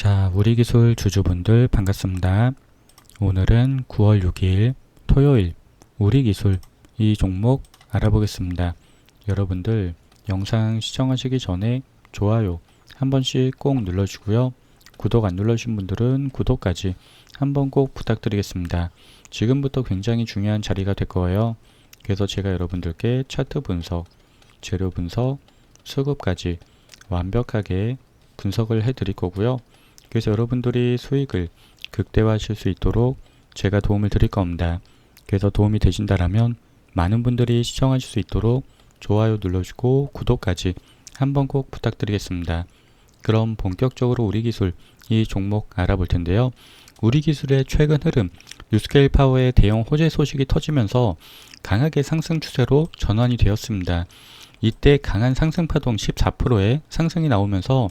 자, 우리 기술 주주분들 반갑습니다. 오늘은 9월 6일 토요일 우리 기술 이 종목 알아보겠습니다. 여러분들 영상 시청하시기 전에 좋아요 한 번씩 꼭 눌러주고요. 구독 안 눌러주신 분들은 구독까지 한번 꼭 부탁드리겠습니다. 지금부터 굉장히 중요한 자리가 될 거예요. 그래서 제가 여러분들께 차트 분석, 재료 분석, 수급까지 완벽하게 분석을 해 드릴 거고요. 그래서 여러분들이 수익을 극대화하실 수 있도록 제가 도움을 드릴 겁니다. 그래서 도움이 되신다라면 많은 분들이 시청하실 수 있도록 좋아요 눌러주고 구독까지 한번 꼭 부탁드리겠습니다. 그럼 본격적으로 우리 기술 이 종목 알아볼 텐데요. 우리 기술의 최근 흐름, 뉴스케일 파워의 대형 호재 소식이 터지면서 강하게 상승 추세로 전환이 되었습니다. 이때 강한 상승 파동 14%의 상승이 나오면서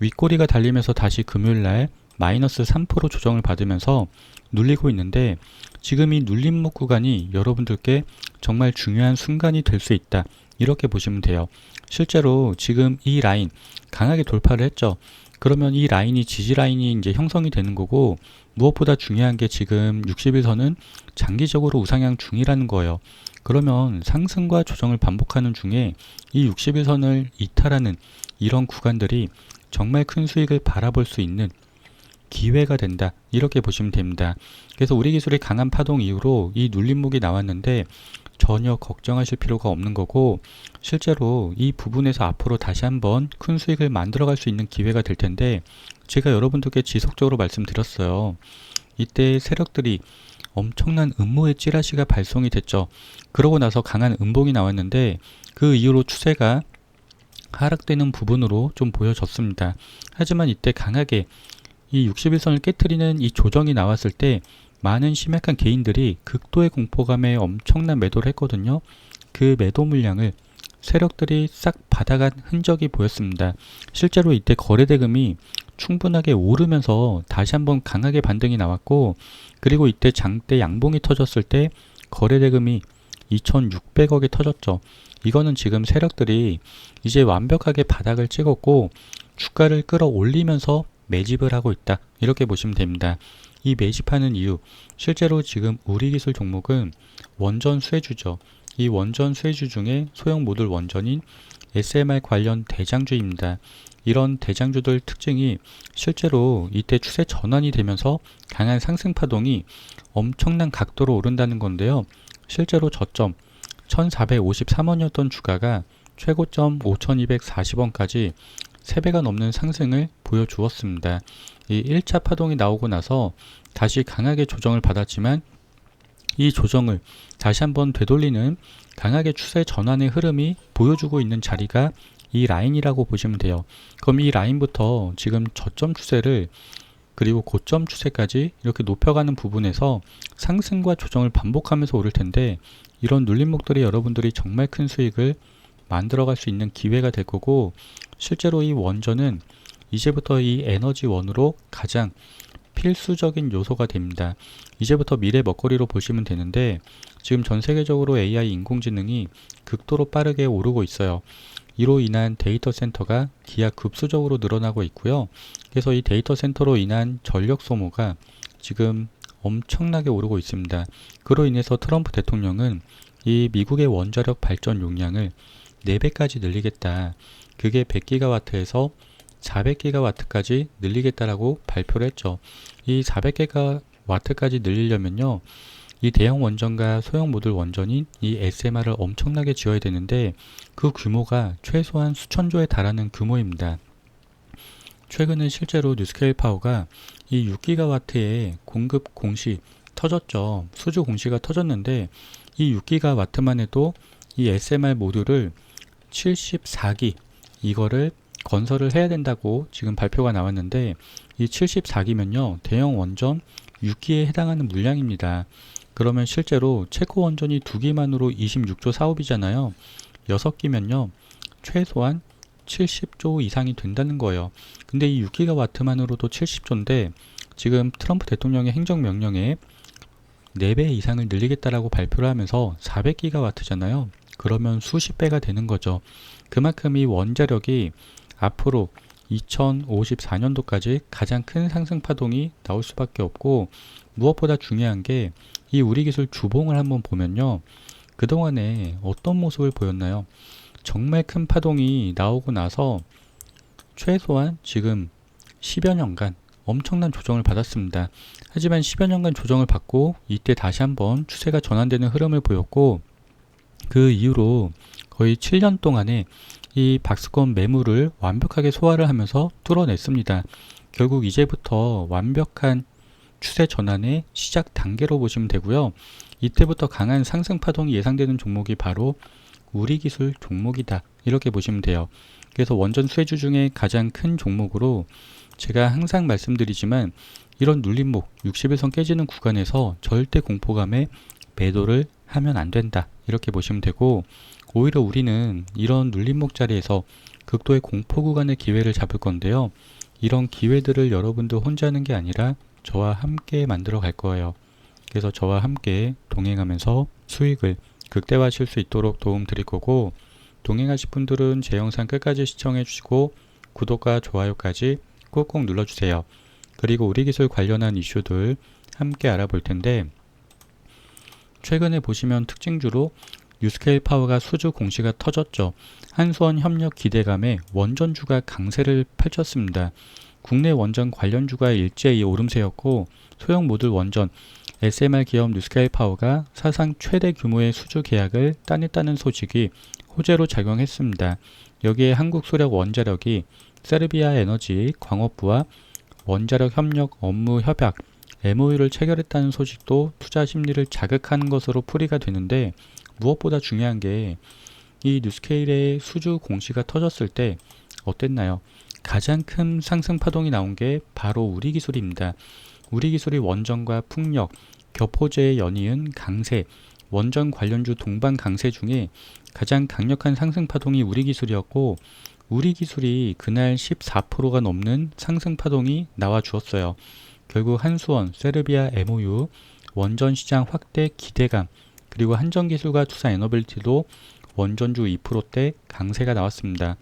윗꼬리가 달리면서 다시 금요일날 마이너스 3% 조정을 받으면서 눌리고 있는데 지금 이 눌림목 구간이 여러분들께 정말 중요한 순간이 될 수 있다. 이렇게 보시면 돼요. 실제로 지금 이 라인 강하게 돌파를 했죠. 그러면 이 라인이 지지 라인이 이제 형성이 되는 거고 무엇보다 중요한 게 지금 60일선은 장기적으로 우상향 중이라는 거예요. 그러면 상승과 조정을 반복하는 중에 이 60일선을 이탈하는 이런 구간들이 정말 큰 수익을 바라볼 수 있는 기회가 된다. 이렇게 보시면 됩니다. 그래서 우리 기술의 강한 파동 이후로 이 눌림목이 나왔는데 전혀 걱정하실 필요가 없는 거고 실제로 이 부분에서 앞으로 다시 한번 큰 수익을 만들어 갈 수 있는 기회가 될 텐데 제가 여러분들께 지속적으로 말씀드렸어요. 이때 세력들이 엄청난 음모의 찌라시가 발송이 됐죠. 그러고 나서 강한 음봉이 나왔는데 그 이후로 추세가 하락되는 부분으로 좀 보여졌습니다. 하지만 이때 강하게 이 61선을 깨뜨리는 이 조정이 나왔을 때 많은 심약한 개인들이 극도의 공포감에 엄청난 매도를 했거든요. 그 매도 물량을 세력들이 싹 받아간 흔적이 보였습니다. 실제로 이때 거래대금이 충분하게 오르면서 다시 한번 강하게 반등이 나왔고 그리고 이때 장대 양봉이 터졌을 때 거래대금이 2,600억이 터졌죠. 이거는 지금 세력들이 이제 완벽하게 바닥을 찍었고 주가를 끌어올리면서 매집을 하고 있다. 이렇게 보시면 됩니다. 이 매집하는 이유, 실제로 지금 우리 기술 종목은 원전 수혜주죠. 이 원전 수혜주 중에 소형 모듈 원전인 SMR 관련 대장주입니다. 이런 대장주들 특징이 실제로 이때 추세 전환이 되면서 강한 상승 파동이 엄청난 각도로 오른다는 건데요. 실제로 저점 1453원이었던 주가가 최고점 5240원까지 3배가 넘는 상승을 보여주었습니다. 이 1차 파동이 나오고 나서 다시 강하게 조정을 받았지만 이 조정을 다시 한번 되돌리는 강하게 추세 전환의 흐름이 보여주고 있는 자리가 이 라인이라고 보시면 돼요. 그럼 이 라인부터 지금 저점 추세를 그리고 고점 추세까지 이렇게 높여가는 부분에서 상승과 조정을 반복하면서 오를 텐데 이런 눌림목들이 여러분들이 정말 큰 수익을 만들어갈 수 있는 기회가 될 거고 실제로 이 원전은 이제부터 이 에너지원으로 가장 필수적인 요소가 됩니다. 이제부터 미래 먹거리로 보시면 되는데 지금 전 세계적으로 AI 인공지능이 극도로 빠르게 오르고 있어요. 이로 인한 데이터 센터가 기하 급수적으로 늘어나고 있고요. 그래서 이 데이터 센터로 인한 전력 소모가 지금 엄청나게 오르고 있습니다. 그로 인해서 트럼프 대통령은 이 미국의 원자력 발전 용량을 4배까지 늘리겠다. 그게 100기가와트에서 400기가와트까지 늘리겠다라고 발표를 했죠. 이 400기가와트까지 늘리려면요. 이 대형 원전과 소형 모듈 원전인 이 SMR을 엄청나게 지어야 되는데 그 규모가 최소한 수천조에 달하는 규모입니다. 최근에 실제로 뉴스케일 파워가 이 6기가와트의 공급 공시 터졌죠. 수주 공시가 터졌는데 이 6기가와트만 해도 이 SMR 모듈을 74기 이거를 건설을 해야 된다고 지금 발표가 나왔는데 이 74기면요 대형 원전 6기에 해당하는 물량입니다. 그러면 실제로 체코 원전이 2기만으로 26조 사업이잖아요. 6기면요 최소한 70조 이상이 된다는 거예요. 근데 이 6기가와트만으로도 70조인데 지금 트럼프 대통령의 행정명령에 4배 이상을 늘리겠다라고 발표를 하면서 400기가와트잖아요. 그러면 수십 배가 되는 거죠. 그만큼 이 원자력이 앞으로 2054년도까지 가장 큰 상승 파동이 나올 수밖에 없고 무엇보다 중요한 게 이 우리 기술 주봉을 한번 보면요. 그동안에 어떤 모습을 보였나요? 정말 큰 파동이 나오고 나서 최소한 지금 10여 년간 엄청난 조정을 받았습니다. 하지만 10여 년간 조정을 받고 이때 다시 한번 추세가 전환되는 흐름을 보였고 그 이후로 거의 7년 동안에 이 박스권 매물을 완벽하게 소화를 하면서 뚫어냈습니다. 결국 이제부터 완벽한 추세 전환의 시작 단계로 보시면 되고요. 이때부터 강한 상승 파동이 예상되는 종목이 바로 우리 기술 종목이다. 이렇게 보시면 돼요. 그래서 원전 수혜주 중에 가장 큰 종목으로 제가 항상 말씀드리지만 이런 눌림목 60일선 깨지는 구간에서 절대 공포감에 매도를 하면 안 된다. 이렇게 보시면 되고 오히려 우리는 이런 눌림목 자리에서 극도의 공포 구간의 기회를 잡을 건데요. 이런 기회들을 여러분들 혼자 하는 게 아니라 저와 함께 만들어 갈 거예요. 그래서 저와 함께 동행하면서 수익을 극대화하실 수 있도록 도움 드릴 거고 동행하실 분들은 제 영상 끝까지 시청해 주시고 구독과 좋아요까지 꾹꾹 눌러주세요. 그리고 우리 기술 관련한 이슈들 함께 알아볼 텐데 최근에 보시면 특징주로 뉴스케일 파워가 수주 공시가 터졌죠. 한수원 협력 기대감에 원전주가 강세를 펼쳤습니다. 국내 원전 관련주가 일제히 오름세였고 소형 모듈 원전 SMR 기업 뉴스케일 파워가 사상 최대 규모의 수주 계약을 따냈다는 소식이 호재로 작용했습니다. 여기에 한국소력 원자력이 세르비아 에너지 광업부와 원자력 협력 업무 협약 MOU를 체결했다는 소식도 투자 심리를 자극하는 것으로 풀이가 되는데 무엇보다 중요한 게 이 뉴스케일의 수주 공시가 터졌을 때 어땠나요? 가장 큰 상승 파동이 나온 게 바로 우리 기술입니다. 우리 기술이 원전과 풍력, 겹호제의 연이은 강세, 원전 관련주 동반 강세 중에 가장 강력한 상승 파동이 우리 기술이었고 우리 기술이 그날 14%가 넘는 상승 파동이 나와 주었어요. 결국 한수원, 세르비아 MOU, 원전 시장 확대 기대감, 그리고 한전기술과 투자 에너빌티도 원전주 2%대 강세가 나왔습니다.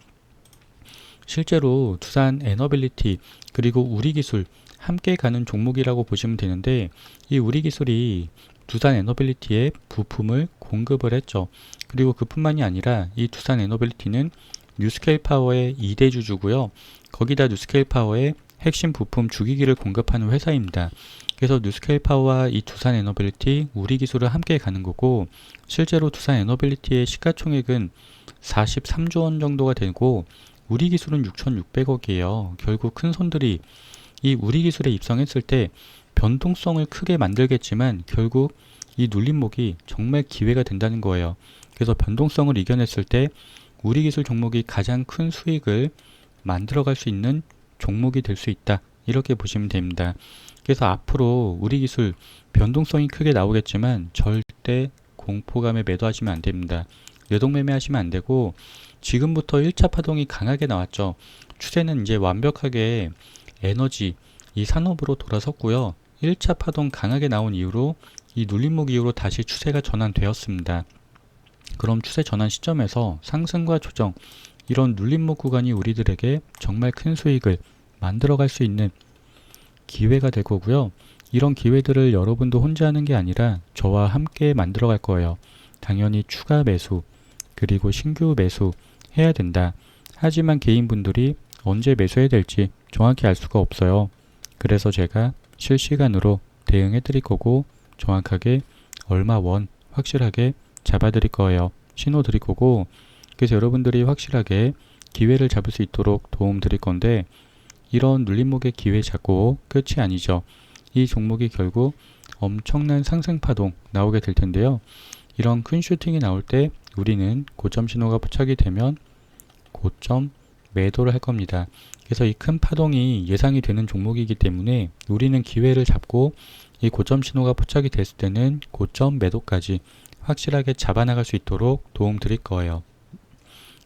실제로 투산 에너빌리티 그리고 우리 기술 함께 가는 종목이라고 보시면 되는데 이 우리기술이 두산 에너빌리티에 부품을 공급을 했죠. 그리고 그뿐만이 아니라 이 두산 에너빌리티는 뉴스케일 파워의 2대 주주고요. 거기다 뉴스케일 파워의 핵심 부품 주기기를 공급하는 회사입니다. 그래서 뉴스케일 파워와 이 두산 에너빌리티, 우리 기술을 함께 가는 거고 실제로 두산 에너빌리티의 시가총액은 43조 원 정도가 되고 우리 기술은 6,600억이에요. 결국 큰 손들이 이 우리 기술에 입성했을 때 변동성을 크게 만들겠지만 결국 이 눌림목이 정말 기회가 된다는 거예요. 그래서 변동성을 이겨냈을 때 우리 기술 종목이 가장 큰 수익을 만들어갈 수 있는 종목이 될 수 있다. 이렇게 보시면 됩니다. 그래서 앞으로 우리 기술 변동성이 크게 나오겠지만 절대 공포감에 매도하시면 안 됩니다. 여동매매 하시면 안 되고 지금부터 1차 파동이 강하게 나왔죠. 추세는 이제 완벽하게 에너지 이 산업으로 돌아섰고요. 1차 파동 강하게 나온 이후로 이 눌림목 이후로 다시 추세가 전환되었습니다. 그럼 추세 전환 시점에서 상승과 조정 이런 눌림목 구간이 우리들에게 정말 큰 수익을 만들어갈 수 있는 기회가 될 거고요. 이런 기회들을 여러분도 혼자 하는 게 아니라 저와 함께 만들어 갈 거예요. 당연히 추가 매수, 그리고 신규 매수 해야 된다. 하지만 개인분들이 언제 매수해야 될지 정확히 알 수가 없어요. 그래서 제가 실시간으로 대응해 드릴 거고 정확하게 얼마 원 확실하게 잡아 드릴 거예요. 신호 드릴 거고 그래서 여러분들이 확실하게 기회를 잡을 수 있도록 도움 드릴 건데 이런 눌림목의 기회 잡고 끝이 아니죠. 이 종목이 결국 엄청난 상승 파동 나오게 될 텐데요. 이런 큰 슈팅이 나올 때 우리는 고점 신호가 포착이 되면 고점 매도를 할 겁니다. 그래서 이 큰 파동이 예상이 되는 종목이기 때문에 우리는 기회를 잡고 이 고점 신호가 포착이 됐을 때는 고점 매도까지 확실하게 잡아나갈 수 있도록 도움 드릴 거예요.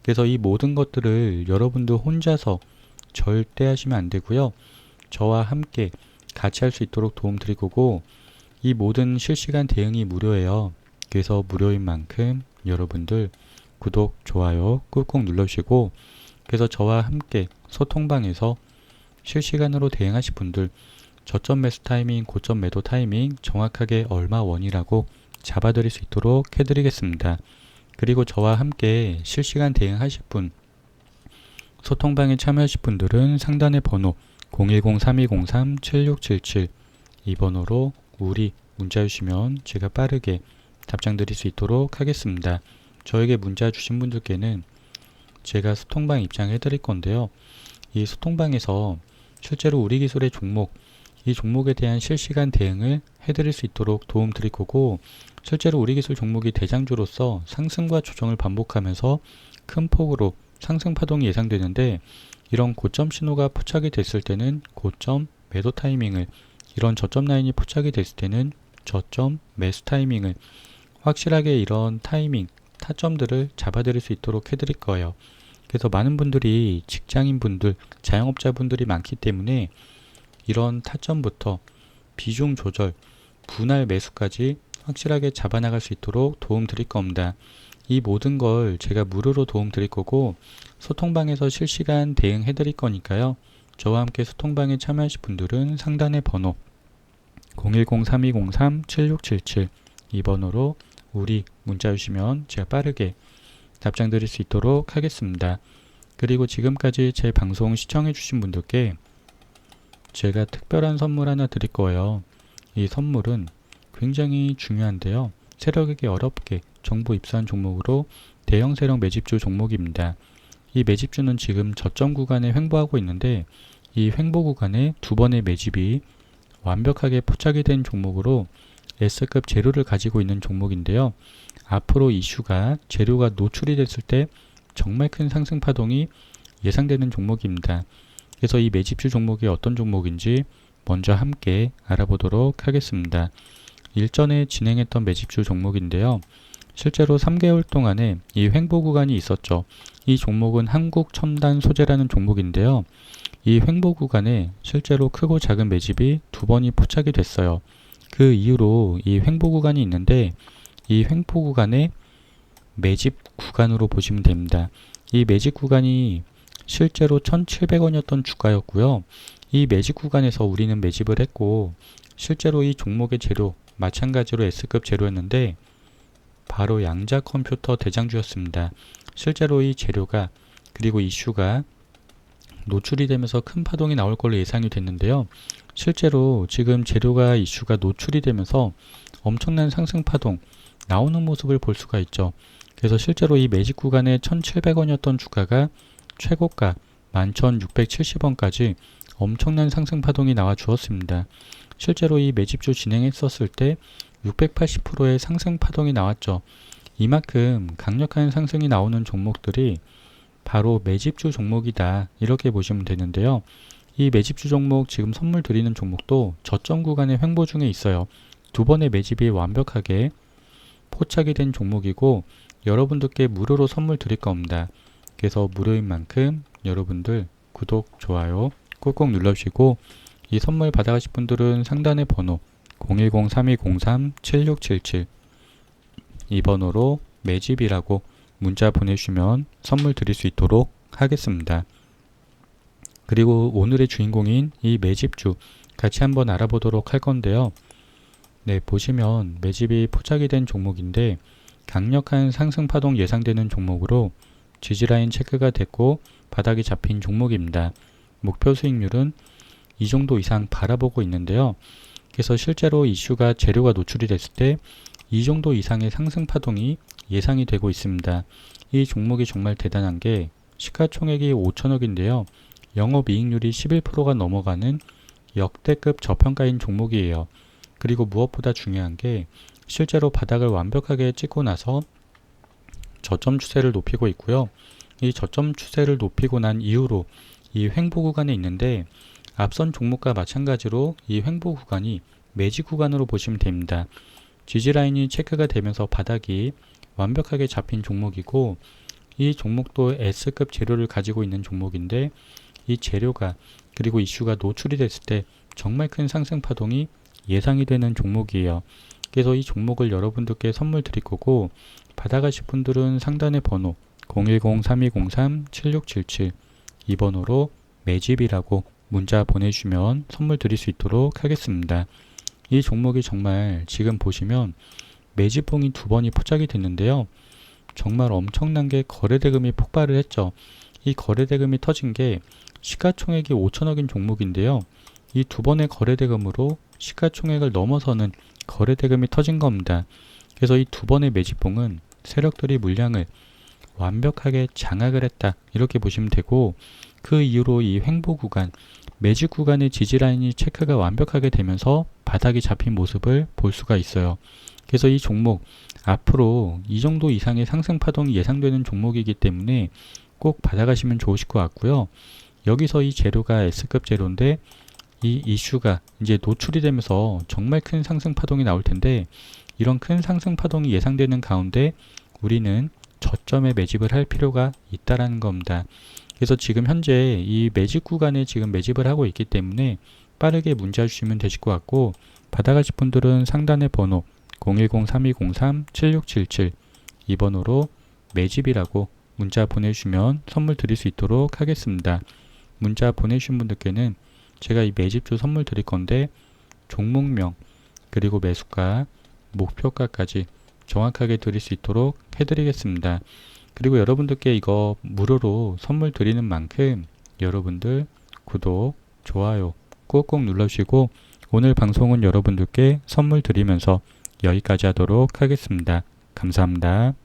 그래서 이 모든 것들을 여러분도 혼자서 절대 하시면 안 되고요. 저와 함께 같이 할 수 있도록 도움 드릴 거고 이 모든 실시간 대응이 무료예요. 그래서 무료인 만큼 여러분들 구독, 좋아요 꾹꾹 눌러주시고 그래서 저와 함께 소통방에서 실시간으로 대응하실 분들 저점 매수 타이밍, 고점 매도 타이밍 정확하게 얼마 원이라고 잡아드릴 수 있도록 해드리겠습니다. 그리고 저와 함께 실시간 대응하실 분 소통방에 참여하실 분들은 상단의 번호 010-3203-7677 이 번호로 우리 문자 주시면 제가 빠르게 답장 드릴 수 있도록 하겠습니다. 저에게 문자 주신 분들께는 제가 소통방 입장해 드릴 건데요. 이 소통방에서 실제로 우리 기술의 종목, 이 종목에 대한 실시간 대응을 해드릴 수 있도록 도움 드릴 거고, 실제로 우리 기술 종목이 대장주로서 상승과 조정을 반복하면서 큰 폭으로 상승 파동이 예상되는데, 이런 고점 신호가 포착이 됐을 때는 고점 매도 타이밍을, 이런 저점 라인이 포착이 됐을 때는 저점 매수 타이밍을 확실하게 이런 타이밍, 타점들을 잡아드릴 수 있도록 해드릴 거예요. 그래서 많은 분들이 직장인 분들, 자영업자 분들이 많기 때문에 이런 타점부터 비중 조절, 분할 매수까지 확실하게 잡아나갈 수 있도록 도움 드릴 겁니다. 이 모든 걸 제가 무료로 도움 드릴 거고 소통방에서 실시간 대응해 드릴 거니까요. 저와 함께 소통방에 참여하실 분들은 상단의 번호 010-3203-7677 이 번호로 우리 문자 주시면 제가 빠르게 답장 드릴 수 있도록 하겠습니다. 그리고 지금까지 제 방송 시청해 주신 분들께 제가 특별한 선물 하나 드릴 거예요. 이 선물은 굉장히 중요한데요. 세력에게 어렵게 정보 입수한 종목으로 대형 세력 매집주 종목입니다. 이 매집주는 지금 저점 구간에 횡보하고 있는데 이 횡보 구간에 두 번의 매집이 완벽하게 포착이 된 종목으로 S급 재료를 가지고 있는 종목인데요. 앞으로 이슈가 재료가 노출이 됐을 때 정말 큰 상승 파동이 예상되는 종목입니다. 그래서 이 매집주 종목이 어떤 종목인지 먼저 함께 알아보도록 하겠습니다. 일전에 진행했던 매집주 종목인데요. 실제로 3개월 동안에 이 횡보 구간이 있었죠. 이 종목은 한국 첨단 소재라는 종목인데요. 이 횡보 구간에 실제로 크고 작은 매집이 두 번이 포착이 됐어요. 그 이후로 이 횡보 구간이 있는데 이 횡보 구간에 매집 구간으로 보시면 됩니다. 이 매집 구간이 실제로 1,700원이었던 주가였고요. 이 매집 구간에서 우리는 매집을 했고 실제로 이 종목의 재료 마찬가지로 S급 재료였는데 바로 양자 컴퓨터 대장주였습니다. 실제로 이 재료가 그리고 이슈가 노출이 되면서 큰 파동이 나올 걸로 예상이 됐는데요. 실제로 지금 재료가 이슈가 노출이 되면서 엄청난 상승 파동 나오는 모습을 볼 수가 있죠. 그래서 실제로 이 매직 구간에 1,700원이었던 주가가 최고가 11,670원까지 엄청난 상승 파동이 나와 주었습니다. 실제로 이 매집주 진행했었을 때 680%의 상승 파동이 나왔죠. 이만큼 강력한 상승이 나오는 종목들이 바로 매집주 종목이다. 이렇게 보시면 되는데요. 이 매집주 종목 지금 선물 드리는 종목도 저점 구간의 횡보 중에 있어요. 두 번의 매집이 완벽하게 포착이 된 종목이고 여러분들께 무료로 선물 드릴 겁니다. 그래서 무료인 만큼 여러분들 구독, 좋아요 꾹꾹 눌러주시고 이 선물 받아가실 분들은 상단의 번호 010-3203-7677 이 번호로 매집이라고 문자 보내주시면 선물 드릴 수 있도록 하겠습니다. 그리고 오늘의 주인공인 이 매집주 같이 한번 알아보도록 할 건데요. 네, 보시면 매집이 포착이 된 종목인데 강력한 상승 파동 예상되는 종목으로 지지라인 체크가 됐고 바닥이 잡힌 종목입니다. 목표 수익률은 이 정도 이상 바라보고 있는데요. 그래서 실제로 이슈가 재료가 노출이 됐을 때 이 정도 이상의 상승 파동이 예상이 되고 있습니다. 이 종목이 정말 대단한 게 시가총액이 5천억인데요. 영업이익률이 11%가 넘어가는 역대급 저평가인 종목이에요. 그리고 무엇보다 중요한 게 실제로 바닥을 완벽하게 찍고 나서 저점 추세를 높이고 있고요. 이 저점 추세를 높이고 난 이후로 이 횡보 구간에 있는데 앞선 종목과 마찬가지로 이 횡보 구간이 매지 구간으로 보시면 됩니다. 지지 라인이 체크가 되면서 바닥이 완벽하게 잡힌 종목이고 이 종목도 S급 재료를 가지고 있는 종목인데 이 재료가 그리고 이슈가 노출이 됐을 때 정말 큰 상승 파동이 예상이 되는 종목이에요. 그래서 이 종목을 여러분들께 선물 드릴 거고 받아가실 분들은 상단의 번호 010-3203-7677 2번으로 매집이라고 문자 보내주시면 선물 드릴 수 있도록 하겠습니다. 이 종목이 정말 지금 보시면 매집봉이 두 번이 포착이 됐는데요. 정말 엄청난 게 거래대금이 폭발을 했죠. 이 거래대금이 터진 게 시가총액이 5천억인 종목인데요. 이 두 번의 거래대금으로 시가총액을 넘어서는 거래대금이 터진 겁니다. 그래서 이 두 번의 매집봉은 세력들이 물량을 완벽하게 장악을 했다. 이렇게 보시면 되고 그 이후로 이 횡보 구간, 매집 구간의 지지라인이 체크가 완벽하게 되면서 바닥이 잡힌 모습을 볼 수가 있어요. 그래서 이 종목 앞으로 이 정도 이상의 상승 파동이 예상되는 종목이기 때문에 꼭 받아가시면 좋으실 것 같고요. 여기서 이 재료가 S급 재료인데 이 이슈가 이제 노출이 되면서 정말 큰 상승 파동이 나올 텐데 이런 큰 상승 파동이 예상되는 가운데 우리는 저점에 매집을 할 필요가 있다라는 겁니다. 그래서 지금 현재 이 매집 구간에 지금 매집을 하고 있기 때문에 빠르게 문자 주시면 되실 것 같고 받아가실 분들은 상단의 번호 010-3203-7677 2번으로 매집이라고 문자 보내주시면 선물 드릴 수 있도록 하겠습니다. 문자 보내주신 분들께는 제가 이 매집주 선물 드릴 건데 종목명 그리고 매수가 목표가까지 정확하게 드릴 수 있도록 해드리겠습니다. 그리고 여러분들께 이거 무료로 선물 드리는 만큼 여러분들 구독, 좋아요 꼭꼭 눌러주시고 오늘 방송은 여러분들께 선물 드리면서 여기까지 하도록 하겠습니다. 감사합니다.